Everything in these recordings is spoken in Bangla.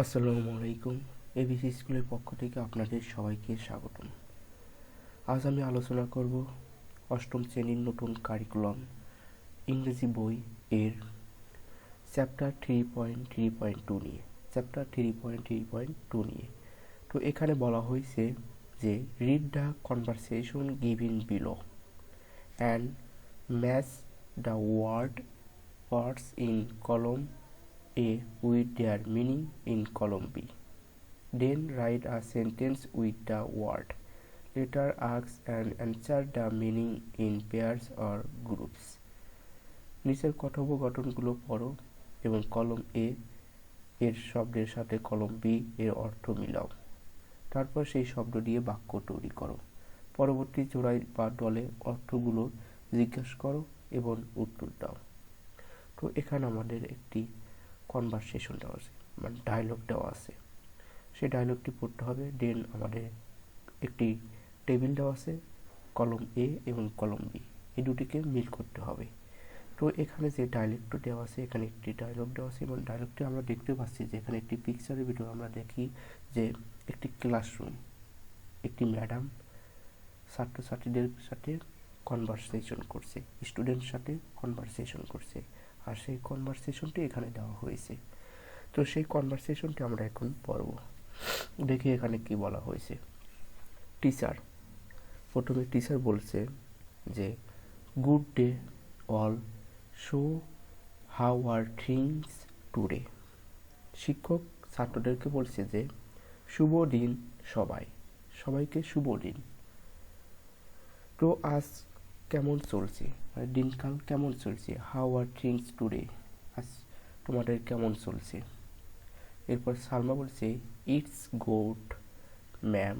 আসসালামু আলাইকুম। এবিসি স্কুলের পক্ষ থেকে আপনাদের সবাইকে স্বাগতম। আজ আমি আলোচনা করব অষ্টম শ্রেণির নতুন কারিকুলাম ইংরেজি বই এর chapter three point three point two নিয়ে। Chapter three point three point two নিয়ে। তো এখানে বলা হয়েছে যে read the conversation given below and match the word words in column A with their meaning in column B. Then write a sentence with the word. Later ask and answer the meaning in pairs or groups. নিচের কথোপকথনগুলো পড়ো এবং কলম এ এর শব্দের সাথে কলম বি এর অর্থ মিলাও তারপর সেই শব্দ দিয়ে বাক্য তৈরি করো পরবর্তী জোড়ায় বা দলে অর্থগুলো জিজ্ঞাসা করো এবং উত্তর দাও তো এখানে আমাদের একটি কনভারসেশন দেওয়া আছে মানে ডায়লগ দেওয়া আছে। সেই ডায়লগটি পড়তে হবে দেন আমাদের একটি টেবিল দেওয়া আছে কলম এ এবং কলম বি এই দুটিকে মিল করতে হবে। তো এখানে যে ডায়লগটি দেওয়া আছে, এখানে একটি ডায়লগ দেওয়া আছে, এবং ডায়লগটি আমরা দেখতে পাচ্ছি যে এখানে একটি পিকচারের ভিডিও আমরা দেখি যে একটি ক্লাসরুম একটি ম্যাডাম ছাত্রছাত্রীদের সাথে কনভারসেশন করছে স্টুডেন্টের সাথে কনভারসেশন করছে। আর সেই কনভারসেশনটি এখানে দেওয়া হয়েছে। তো সেই কনভারসেশনটি আমরা এখন পড়ব। দেখি এখানে কি বলা হয়েছে। টিচার প্রথমে টিচার বলছে যে good day all so how are things today শিক্ষক ছাত্রদেরকে বলছে যে, শুভ দিন সবাই। সবাইকে শুভ দিন। তো আজ কেমন চলছে? মানে দিনকাল কেমন চলছে? হাউ আর থিংস টুডে আজ তোমাদের কেমন চলছে? এরপর সালমা বলছে ইটস গুড ম্যাম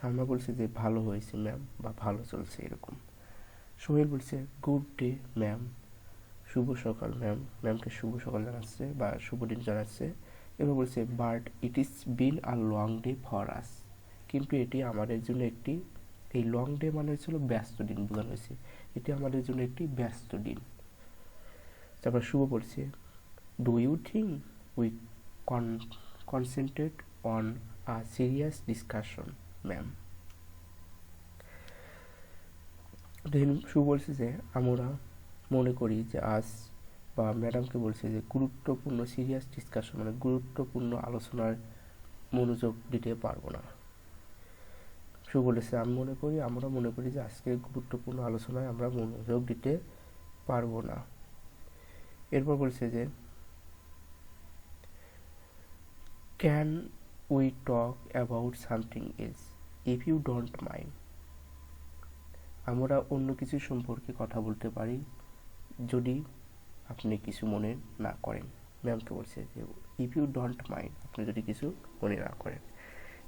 সালমা বলছে যে, ভালো হয়েছে ম্যাম বা ভালো চলছে এরকম। সোহেল বলছে গুড ডে ম্যাম শুভ সকাল ম্যাম ম্যামকে শুভ সকাল জানাচ্ছে বা শুভ দিন জানাচ্ছে। এবার বলছে but it is been a long day for us কিন্তু এটি আমাদের জন্য একটি এই লং ডে মানে হচ্ছিল ব্যস্ত দিন বোঝানো হয়েছে। এটি আমাদের জন্য একটি ব্যস্ত দিন। তারপর শুভ বলছে do you think we con concentrate on a serious discussion ma'am Shuvo বলছে যে, আমরা মনে করি যে আজ বা ম্যাডামকে বলছে যে, গুরুত্বপূর্ণ সিরিয়াস ডিসকাশন মানে গুরুত্বপূর্ণ আলোচনার মনোযোগ দিতে পারব না। সু বলেছে, আমি মনে করি, আমরা মনে করি যে আজকে গুরুত্বপূর্ণ আলোচনায় আমরা মনোযোগ দিতে পারব না। এরপর বলছে যে can we talk about something else if you don't mind আমরা অন্য কিছু সম্পর্কে কথা বলতে পারি যদি আপনি কিছু মনে না করেন। ম্যামকে বলছে যে ইফ ইউ ডোন্ট মাইন্ড আপনি যদি কিছু মনে না করেন।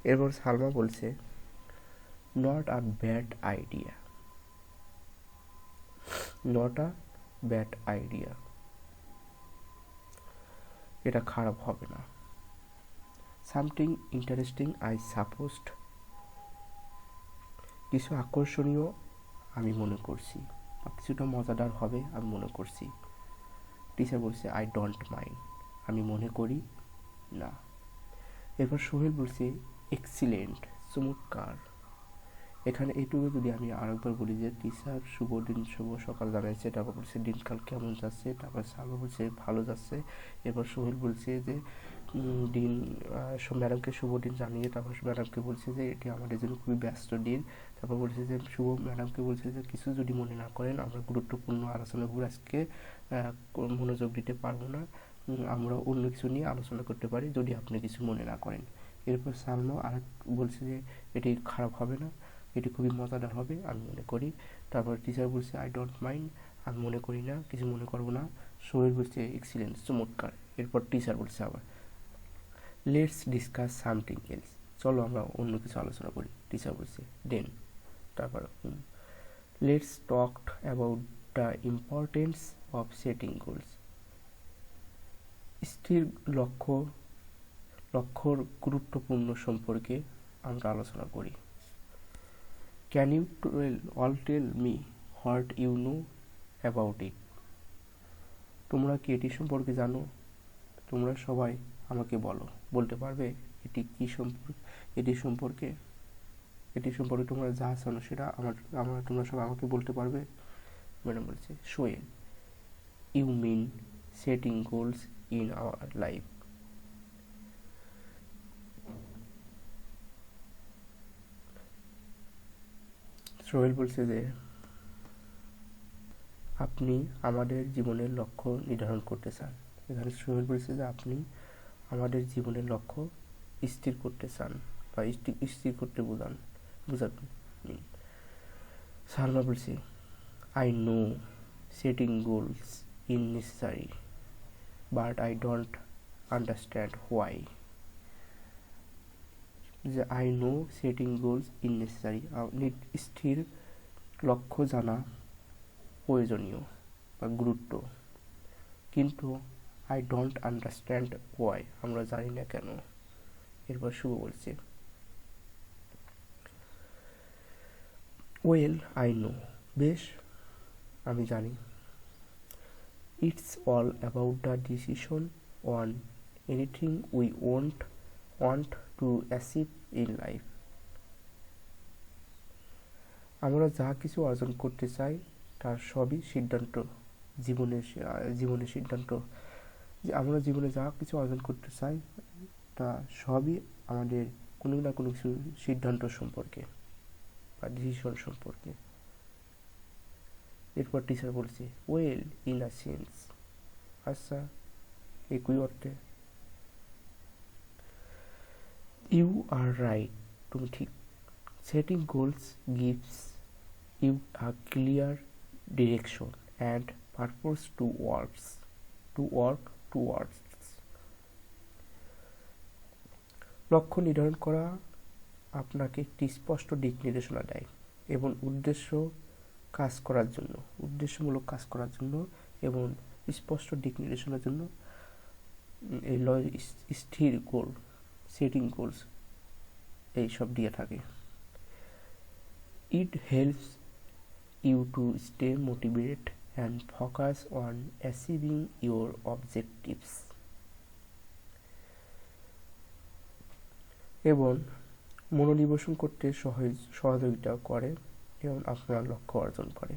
এরপর সালমা বলছে not a bad idea. Not a bad idea. এটা খারাপ হবে না। সামথিং ইন্টারেস্টিং আই সাপোজড কিছু আকর্ষণীয় আমি মনে করছি। কিছুটা মজাদার হবে আমি মনে করছি। টিচার বলছে আই ডোন্ট মাইন্ড আমি মনে করি, না। এরপর সোহেল বলছে এক্সিলেন্ট চমৎকার। এখানে এইটুকু যদি আমি আরেকবার বলি যে টিচার শুভ দিন, শুভ সকাল জানাইছে তারপর বলছে, দিনকাল কেমন যাচ্ছে? তারপর সালমা বলছে, ভালো যাচ্ছে। এরপর সোহেল বলছে যে দিন ম্যাডামকে শুভ দিন জানিয়ে, তারপর ম্যাডামকে বলছে যে, এটি আমাদের জন্য খুবই ব্যস্ত দিন। তারপর বলছে যে, শুভ ম্যাডামকে বলছে যে, কিছু যদি মনে না করেন, আমরা গুরুত্বপূর্ণ আলোচনাগুলো আজকে মনোযোগ দিতে পারব না। আমরা অন্য কিছু নিয়ে আলোচনা করতে পারি, যদি আপনি কিছু মনে না করেন। এরপর সালমা আরেক বলছে যে, এটি খারাপ হবে না। এটি খুবই মজাদার হবে, আমি মনে করি। তারপর টিচার বলছে আই ডোন্ট মাইন্ড আমি মনে করি না, কিছু মনে করব না। শরীর বলছে এক্সিলেন্স চমৎকার। এরপর টিচার বলছে আবার লেটস ডিসকাস সামথিং এলস চলো আমরা অন্য কিছু আলোচনা করি টিচার বলছে দেন তারপর let's talked about the importance of setting goals স্থির লক্ষ্য, লক্ষ্যর গুরুত্বপূর্ণ সম্পর্কে আমরা আলোচনা করি। Can you all tell me what you know about it তোমরা কি এটি সম্পর্কে জানো? তোমরা সবাই আমাকে বলো। বলতে পারবে, এটি কি সম্পর্কে, এটি সম্পর্কে এটি সম্পর্কে তোমরা যা জানো সেটা আমার আমার, তোমরা সব আমাকে বলতে পারবে। ম্যাডাম বলছে Sohel you mean setting goals in our life Sohel বলছে যে, আপনি আমাদের জীবনের লক্ষ্য নির্ধারণ করতে চান। এখানে সোহেল বলছে যে, আপনি আমাদের জীবনের লক্ষ্য স্থির করতে চান বা স্থির করতে বোঝান বোঝাবেন সালমা বলছে I know setting goals in necessary but I don't understand why যে I know setting goals in necessary স্থির লক্ষ্য জানা প্রয়োজনীয় বা গুরুত্ব। কিন্তু আই ডোন্ট আন্ডারস্ট্যান্ড ওয়াই আমরা জানি না কেন। এরপর শুভ বলছে। ওয়েল আই নো বেশ, আমি জানি। It's all about the decision on anything we want want to achieve in life আমরা যা কিছু অর্জন করতে চাই, তার সবই সিদ্ধান্ত জীবনের জীবনের সিদ্ধান্ত। যে আমরা জীবনে যা কিছু অর্জন করতে চাই, তা সবই আমাদের কোনো না কোনো কিছু সিদ্ধান্ত সম্পর্কে বা ডিসিশন সম্পর্কে। এরপর টিচার বলছে ওয়েল ইন আ সেন্স আচ্ছা একই অর্থে ইউ আর রাইট তুমি ঠিক setting goals gives you a clear direction and purpose to works to work to works লক্ষ্য নির্ধারণ করা আপনাকে একটি স্পষ্ট দিক নির্দেশনা দেয় এবং উদ্দেশ্য কাজ করার জন্য, উদ্দেশ্যমূলক কাজ করার জন্য এবং স্পষ্ট দিক নির্দেশনার জন্য এই স্থির গোল সেটিং গোলস এইসব দিয়ে থাকে। It helps you to stay motivate and focus on achieving your objectives এবং মনোনিবেশন করতে সহজ, সহযোগিতা করে এবং আপনার লক্ষ্য অর্জন করে।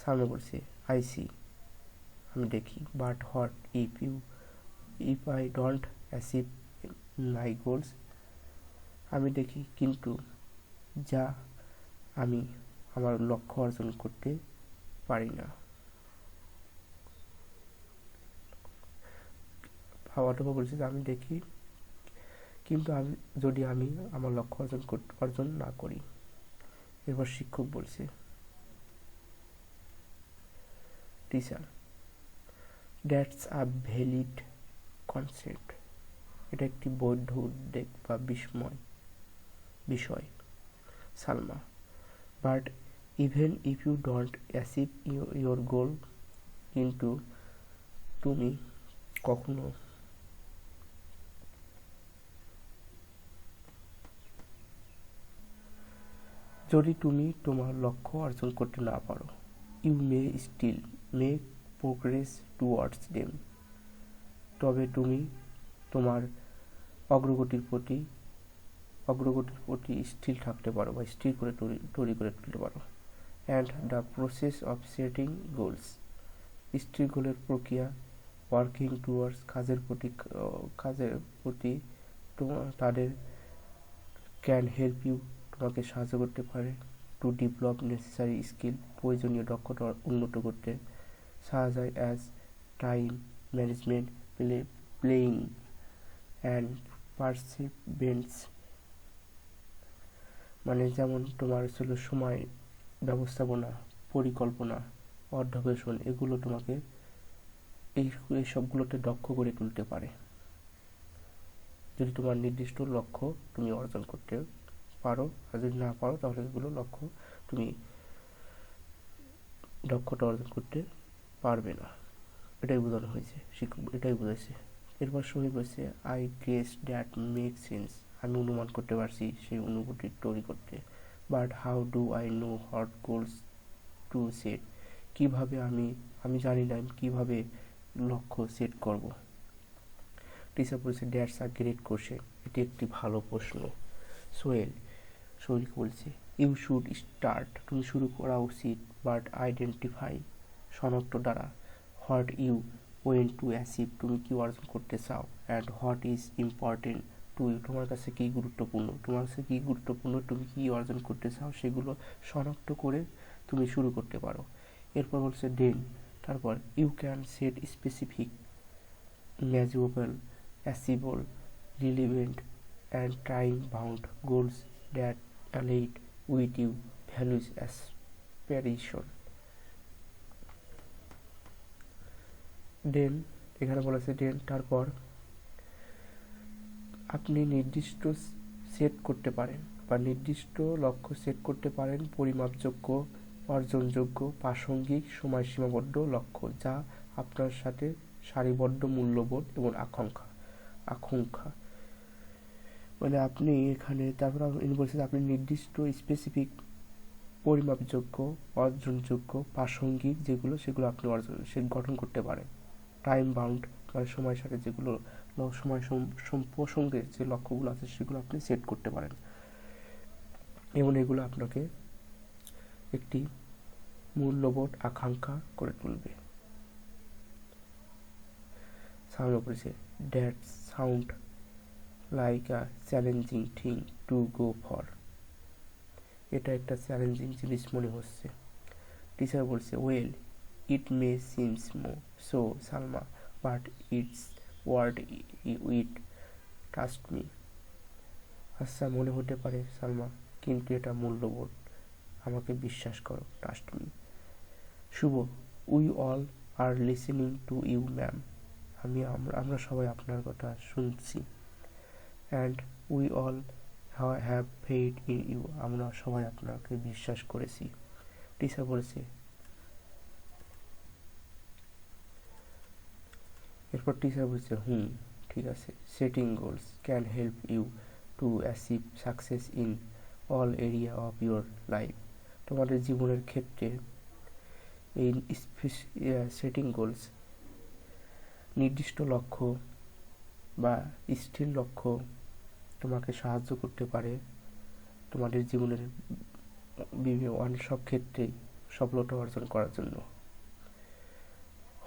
সামনে বলছি আই সি আমি দেখি but what if you if I don't achieve my goals আমি দেখি, কিন্তু যা আমি আমার লক্ষ্য অর্জন করতে পারি না। অথবা বলছি যে আমি দেখি, কিন্তু আমি, যদি আমি আমার লক্ষ্য অর্জন অর্জন না করি এরপর শিক্ষক বলছে teacher that's a valid concept এটা একটি বৈধ উদ্বেগ বা বিস্ময়, বিষয়। Salma but even if you don't achieve your goal কিন্তু তুমি কখনো যদি তুমি তোমার লক্ষ্য অর্জন করতে না পারো you may still make progress towards them তবে তুমি তোমার অগ্রগতির প্রতি অগ্রগতির প্রতি স্থির থাকতে পারো বা স্থির করে তৈরি করে তুলতে পারো। And the process of setting goals স্থির গোলের প্রক্রিয়া ওয়ার্কিং টুয়ার্ডস কাজের প্রতি কাজের প্রতি তাদের ক্যান হেল্প ইউ তোমাকে সাহায্য করতে পারে। টু ডেভেলপ নেসেসারি স্কিল প্রয়োজনীয় দক্ষতা উন্নত করতে সাহায্য as time management play playing and perseverance মানে যেমন তোমার ছিল সময় ব্যবস্থাপনা, পরিকল্পনা অর্ধবেশন এগুলো তোমাকে এই এই সবগুলোতে দক্ষ করে তুলতে পারে। যদি তোমার নির্দিষ্ট লক্ষ্য তুমি অর্জন করতে পারো আর যদি না পারো তাহলে এগুলো লক্ষ্য তুমি দক্ষতা অর্জন করতে পারবে না। এটাই বোঝানো হয়েছে শিক্ষক এটাই বুঝেছে এরপর শহীদ বলছে I guess that make sense আমি অনুমান করতে পারছি সেই অনুভূতি তৈরি করতে। But how do I know what goals to set কীভাবে আমি আমি জানি না আমি কীভাবে লক্ষ্য সেট করব। টিচার বলছে ড্যাটস আ গ্রেট কোশ্চেন এটি একটি ভালো প্রশ্ন। সোহেল, সোহেলকে বলছে ইউ শুড স্টার্ট তুমি শুরু করা উচিত বাট আইডেন্টিফাই শনাক্ত দ্বারা, what you want to achieve তুমি কি অর্জন করতে চাও, and what is important to you, তোমার কাছে কী গুরুত্বপূর্ণ, তোমার কাছে কী গুরুত্বপূর্ণ, তুমি কী অর্জন করতে চাও, সেগুলো শনাক্ত করে তুমি শুরু করতে পারো। এরপর বলছে দেন, তারপর you can set specific measurable achievable, relevant, and time bound goals that allied with you, values aspiration. Then, এখানে বলেছে দেন, তারপর আপনি নির্দিষ্ট সেট করতে পারেন বা নির্দিষ্ট লক্ষ্য সেট করতে পারেন পরিমাপযোগ্য, অর্জনযোগ্য, প্রাসঙ্গিক সময় সীমাবদ্ধ লক্ষ্য যা আপনার সাথে সারিবদ্ধ, মূল্যবোধ এবং আকাঙ্ক্ষা আকাঙ্ক্ষা। মানে আপনি এখানে, তারপর ইনি বলছেন আপনি নির্দিষ্ট স্পেসিফিক পরিমাপযোগ্য, অর্জনযোগ্য, প্রাসঙ্গিক যেগুলো, সেগুলো আপনি অর্জন, সে গঠন করতে পারেন। টাইম বাউন্ড সময়ের সাথে যেগুলো সময় প্রসঙ্গে যে লক্ষ্যগুলো আছে সেগুলো আপনি সেট করতে পারেন। এবং এগুলো আপনাকে একটি মূল্যবোধ আকাঙ্ক্ষা করে তুলবে। সাউন্ড করেছে that sound like a challenging thing to go for এটা একটা চ্যালেঞ্জিং জিনিস মনে হচ্ছে। টিচার বলছে well may seems more so Salma but it's worth it trust me আচ্ছা মনে হতে পারে, সালমা, কিন্তু এটা মূল্যবোধ। আমাকে বিশ্বাস করো trust me Shuvo we all are listening to you ma'am আমি, আমরা সবাই আপনার কথা শুনছি। And we all have faith in you আমরা সবাই আপনাকে বিশ্বাস করেছি। টিচার বলেছে এরপর টিচার বলছে, হুম, ঠিক আছে setting goals can help you to achieve success in all area of your life তোমাদের জীবনের ক্ষেত্রে এই সেটিং গোলস নির্দিষ্ট লক্ষ্য বা স্থির লক্ষ্য তোমাকে সাহায্য করতে পারে। তোমাদের জীবনের বিভিন্ন সব ক্ষেত্রেই সফলতা অর্জন করার জন্য।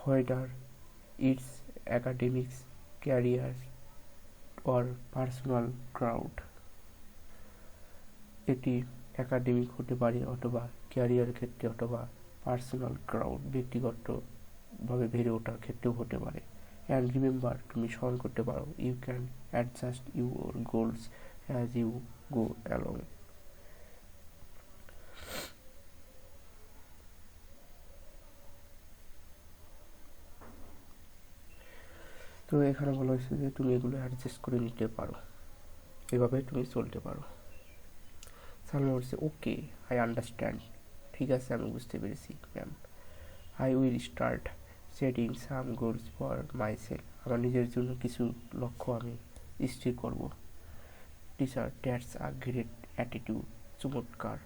Whether it's academics career or personal growth এটি একাডেমিক হতে পারে অথবা ক্যারিয়ার ক্ষেত্রে অথবা পার্সোনাল ক্রাউড ব্যক্তিগতভাবে বেড়ে ওঠার ক্ষেত্রেও হতে পারে। অ্যান্ড রিমেম্বার তুমি স্মরণ করতে পারো you can adjust your goals as you go along তো এখানে বলা হয়েছে যে তুমি এগুলো অ্যাডজাস্ট করে নিতে পারো। এভাবে তুমি চলতে পারো। সালমা বলছে ওকে আই আন্ডারস্ট্যান্ড ঠিক আছে, আমি বুঝতে পেরেছি ma'am I will start setting some goals for myself আমার নিজের জন্য কিছু লক্ষ্য আমি স্থির করব। Teacher that's a great attitude চমৎকার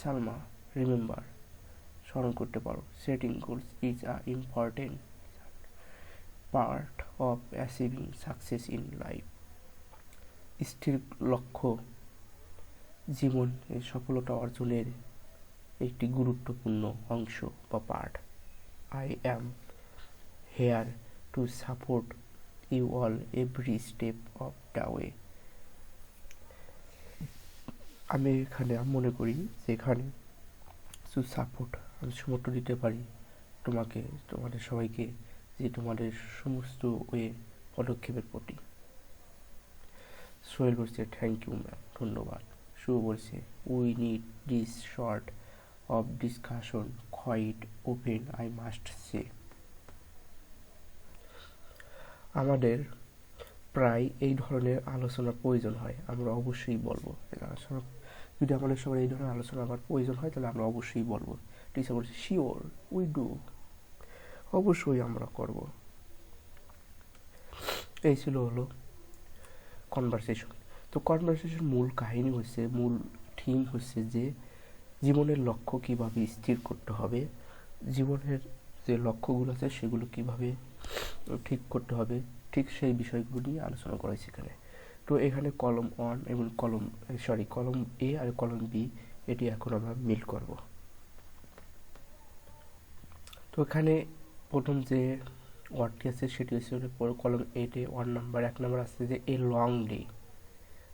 সালমা রিমেম্বার স্মরণ করতে পারো setting goals is a important part of achieving success in life স্থির লক্ষ্য, জীবন সফলতা অর্জনের একটি গুরুত্বপূর্ণ অংশ বা part I am here to support you all every step of the way আমি এখানে মনে করি যে এখানে টু সাপোর্ট আমি সমর্থন দিতে পারি তোমাকে, তোমাদের সবাইকে। যে তোমাদের সমস্ত ওয়ে পদক্ষেপের প্রতি। সোহেল বলছে থ্যাংক ইউ ম্যাম ধন্যবাদ। শুভ বলছে we need this sort of discussion quite open I must say আমাদের প্রায় এই ধরনের আলোচনার প্রয়োজন হয়, আমরা অবশ্যই বলব। আলোচনা যদি আমাদের সবার এই ধরনের আলোচনা আমার প্রয়োজন হয়, তাহলে আমরা অবশ্যই বলব। টিচার বলছে শিওর উই ডু অবশ্যই আমরা করব। এই ছিল হলো কনভারসেশন তো কনভারসেশন মূল কাহিনী হচ্ছে মূল থিম হচ্ছে যে জীবনের লক্ষ্য কীভাবে স্থির করতে হবে, জীবনের যে লক্ষ্যগুলো আছে সেগুলো কীভাবে ঠিক করতে হবে, ঠিক সেই বিষয়গুলো নিয়ে আলোচনা করা হয়েছে এখানে। তো এখানে কলম ওয়ান এবং কলম সরি কলম এ আর কলম বি এটি এখন আমরা মিল করব। তো এখানে প্রথম যে ওয়ার্ডটি আছে, সেটি হচ্ছে কলম এটে ওয়ান নাম্বার এক নাম্বার আছে যে এ লং ডে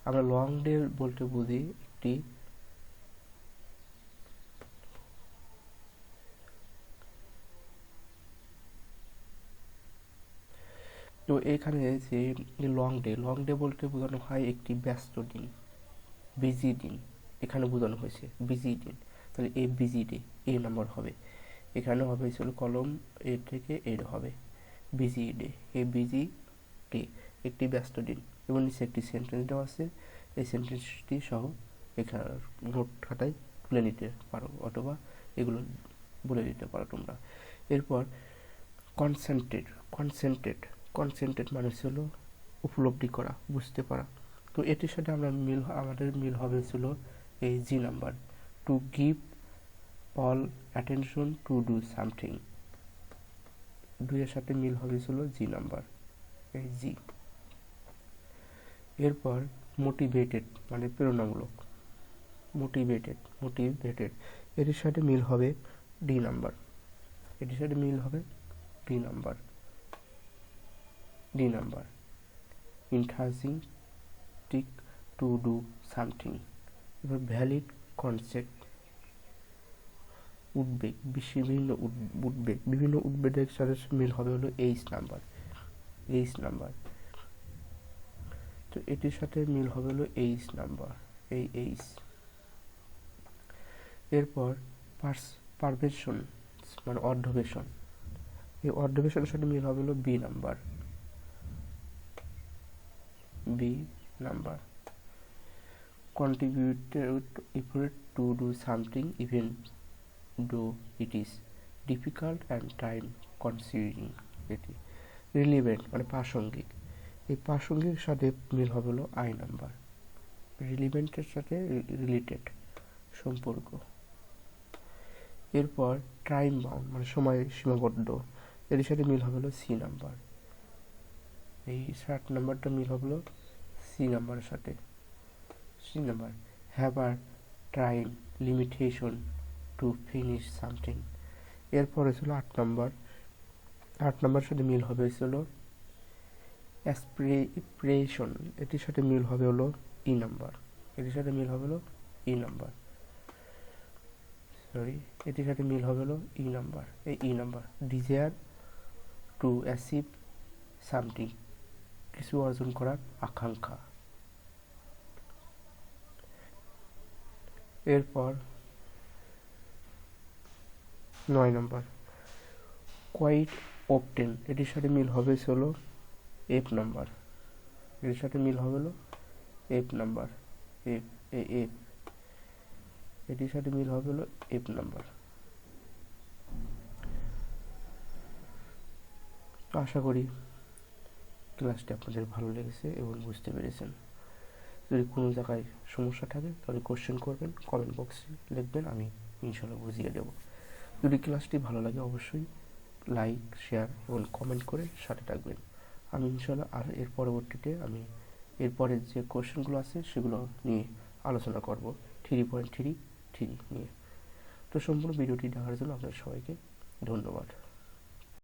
আমরা লং ডে বলতে বুঝি একটি তো এখানে যে লং ডে লং ডে বলতে বোঝানো হয় একটি ব্যস্ত দিন বিজি দিন। এখানে বোঝানো হয়েছে বিজি দিন। তাহলে a busy day A number হবে। এখানে হবে ছিল কলম এ থেকে এর হবে। Busy day a busy day একটি ব্যস্ত দিন এবং নিচে একটি সেন্টেন্স দেওয়া আছে। এই সেন্টেন্সটি সহ এখানে নোট খাতায় তুলে নিতে পারো অথবা এগুলো বলে দিতে পারো তোমরা। এরপর কনসেন্ট্রেট কনসেন্ট্রেট কনসেন্ট্রেট মানে হলো উপলব্ধি করা, বুঝতে পারা। তো এটির সাথে আমরা মিল, আমাদের মিল হবে ছিল এই G number to give all attention to do something দুইয়ের সাথে মিল হবে ছিল জি নাম্বার এই জি এরপর মোটিভেটেড মানে প্রেরণামূলক। মোটিভেটেড মোটিভেটেড এটির সাথে মিল হবে ডি নাম্বার এটির সাথে মিল হবে D number D number interesting to do something এবার ভ্যালিড কনসেপ্ট উদ্বেগ বিভিন্ন উদ্বেগ, বিভিন্ন উদ্বেগের সাথে মিল হবে হলো এইচ নাম্বার এইচ নাম্বার তো এটির সাথে মিল হবে হলো এইচ নাম্বার এই এইচ এরপর পার্স, পারভেশন মানে অর্ধবেশন। এই অর্ধবেশনের সাথে মিল হবে হলো B number B number contributed effort to do something even though it is difficult and time consuming এটি রিলিভেন্ট মানে প্রাসঙ্গিক। এই প্রাসঙ্গিক সাথে মিল হবে হলো আই নাম্বার। রিলিভেন্টের সাথে রিলেটেড সম্পর্ক। এরপর টাইম বাউন্ড মানে সময় সীমাবদ্ধ, এর সাথে মিল হবে হলো সি নাম্বার। এই ষাট নাম্বারটা মিল হলো সি নাম্বারের সাথে। C number have R time limitation to finish something এরপরে ছিল আট নাম্বার। আট নাম্বার সাথে মিল হবে ছিল অ্যাসপ্রেশন এটির সাথে মিল হবে হলো ই নাম্বার। এটির সাথে মিল হবে হলো ই নাম্বার। সরি এটির সাথে মিল হবে হলো ই নাম্বার। এই E number. Desire to achieve something কিছু অর্জন করার আকাঙ্ক্ষা। এরপর নয় নম্বর। কোয়াইট অপটেন এটির সাথে মিল হবে হলো এফ নাম্বার। এটির সাথে মিল হবে হলো এফ নাম্বার। এফ এ এফ এটির সাথে মিল হবে হলো এফ নাম্বার। আশা করি ক্লাসটি আপনাদের ভালো লেগেছে এবং বুঝতে পেরেছেন। যদি কোনো জায়গায় সমস্যা থাকে তাহলে কোশ্চেন করবেন কমেন্ট বক্সে লিখবেন, আমি ইনশাল্লাহ বুঝিয়ে দেবো। যদি ক্লাসটি ভালো লাগে অবশ্যই লাইক, শেয়ার এবং কমেন্ট করে সাথে থাকবেন। আমি ইনশাল্লাহ আর এর পরবর্তীতে আমি এরপরে যে কোশ্চেনগুলো আছে সেগুলো নিয়ে আলোচনা করব। থ্রি পয়েন্ট থ্রি থ্রি নিয়ে। তো সম্পূর্ণ ভিডিওটি দেখার জন্য আপনার সবাইকে ধন্যবাদ।